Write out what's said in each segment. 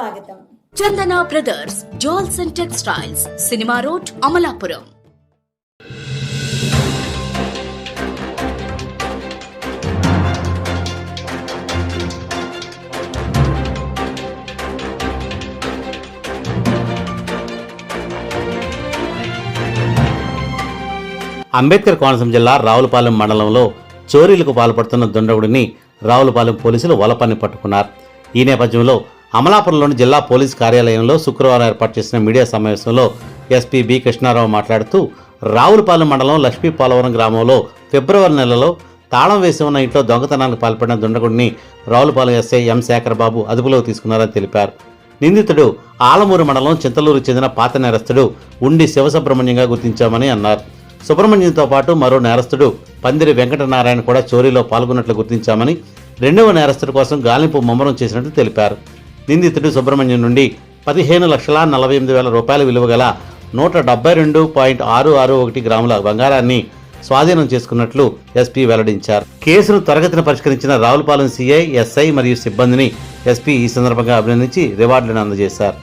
స్వాగతం. Chandana brothers jewels and textiles cinema road Amalapuram. Ambedkar Konaseema జిల్లా రావులపాలెం మండలంలో చోరీలకు పాల్పడుతున్న దుండగుడిని రావులపాలెం పోలీసులు వలపన్ని పట్టుకున్నారు. ఈ నేపథ్యంలో అమలాపురంలోని జిల్లా పోలీస్ కార్యాలయంలో శుక్రవారం ఏర్పాటు చేసిన మీడియా సమావేశంలో ఎస్పీ బి కృష్ణారావు మాట్లాడుతూ రావులపాలెం మండలం లక్ష్మీ పోలవరం గ్రామంలో ఫిబ్రవరి నెలలో తాళం వేసి ఉన్న ఇంట్లో దొంగతనానికి పాల్పడిన దుండగుడిని రావులపాలెం ఎస్ఐ ఎం శేఖరబాబు అదుపులోకి తీసుకున్నారని తెలిపారు. నిందితుడు ఆలమూరు మండలం చింతలూరు చెందిన పాత నేరస్తుడు ఉండి శివసుబ్రహ్మణ్యంగా గుర్తించామని అన్నారు. సుబ్రహ్మణ్యంతో పాటు మరో నేరస్తుడు పందిరి వెంకటనారాయణ కూడా చోరీలో పాల్గొన్నట్లు గుర్తించామని రెండవ నేరస్తుడి కోసం గాలింపు ముమ్మరం చేసినట్లు తెలిపారు. నిందితుడు సుబ్రహ్మణ్యం నుండి పదిహేను లక్షల నలభై ఎనిమిది వేల రూపాయల విలువ గల నూట డెబ్బై రెండు పాయింట్ ఆరు ఆరు ఒకటి గ్రాముల బంగారాన్ని స్వాధీనం చేసుకున్నట్లు ఎస్పీ వెల్లడించారు. కేసును త్వరగతిన పరిష్కరించిన రావులపాలెం సీఐ ఎస్ఐ మరియు సిబ్బందిని ఎస్పీ ఈ సందర్భంగా అభినందించి రివార్డులను అందజేశారు.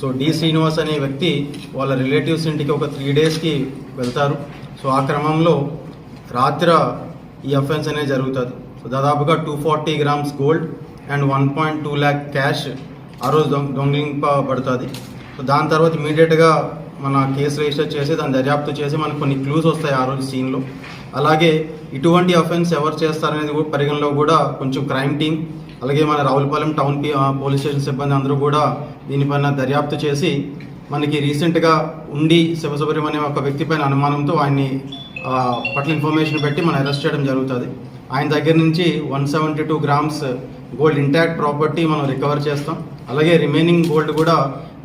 సో డి శ్రీనివాస్ అనే వ్యక్తి వాళ్ళ రిలేటివ్స్ ఇంటికి ఒక త్రీ డేస్కి వెళ్తారు. సో ఆ క్రమంలో రాత్రి ఈ అఫెన్స్ అనేది జరుగుతుంది. సో దాదాపుగా two forty grams gold and one point two lakh cash ఆ రోజు దొంగ దొంగిలింపబడుతుంది. సో దాని తర్వాత ఇమీడియట్గా మన కేసు రిజిస్టర్ చేసి దాన్ని దర్యాప్తు చేసి మనకు కొన్ని క్లూస్ వస్తాయి ఆ రోజు సీన్లో. అలాగే ఇటువంటి అఫెన్స్ ఎవరు చేస్తారనేది కూడా పరిగణలో కూడా కొంచెం క్రైమ్ టీం అలాగే మన రావులపాలెం టౌన్ పోలీస్ స్టేషన్ సిబ్బంది అందరూ కూడా దీనిపైన దర్యాప్తు చేసి మనకి రీసెంట్గా ఉండి శివసుబ్రహ్మణ్యం ఒక వ్యక్తి పైన అనుమానంతో ఆయన్ని పట్ల ఇన్ఫర్మేషన్ పెట్టి మనం అరెస్ట్ చేయడం జరుగుతుంది. ఆయన దగ్గర నుంచి one seventy two grams gold intact property మనం రికవర్ చేస్తాం. అలాగే రిమైనింగ్ గోల్డ్ కూడా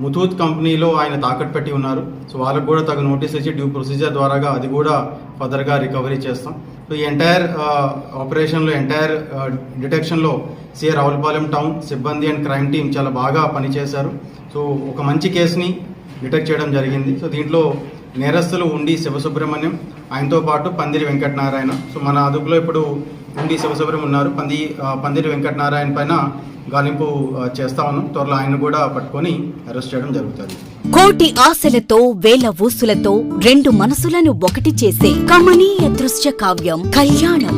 ముతూత్ కంపెనీలో ఆయన తాకట్టు పెట్టి ఉన్నారు. సో వాళ్ళకు కూడా తగు నోటీస్ ఇచ్చి డ్యూ ప్రొసీజర్ ద్వారాగా అది కూడా ఫర్దర్గా రికవరీ చేస్తాం. సో ఈ ఎంటైర్ ఆపరేషన్లో ఎంటైర్ డిటెక్షన్లో సిఏ రావులపాలెం టౌన్ సిబ్బంది అండ్ క్రైమ్ టీం చాలా బాగా పనిచేశారు. సో ఒక మంచి కేసుని డిటెక్ట్ చేయడం జరిగింది. సో దీంట్లో నేరస్తులు ఉండి శివసుబ్రహ్మణ్యం ఆయనతో పాటు పందిరి వెంకటనారాయణ. సో మన అదుపులో ఇప్పుడు ఉండి శివసుబ్రహ్మణ్యం ఉన్నారు. పంది పందిరి వెంకటనారాయణ పైన గాలింపు చేస్తా ఉన్నాం. త్వరలో ఆయన కూడా పట్టుకొని అరెస్ట్ చేయడం జరుగుతుంది. కోటి ఆశలతో వేల ఊసులతో రెండు మనసులను ఒకటి చేసే కమనీయ దృశ్య కావ్యం కళ్యాణం.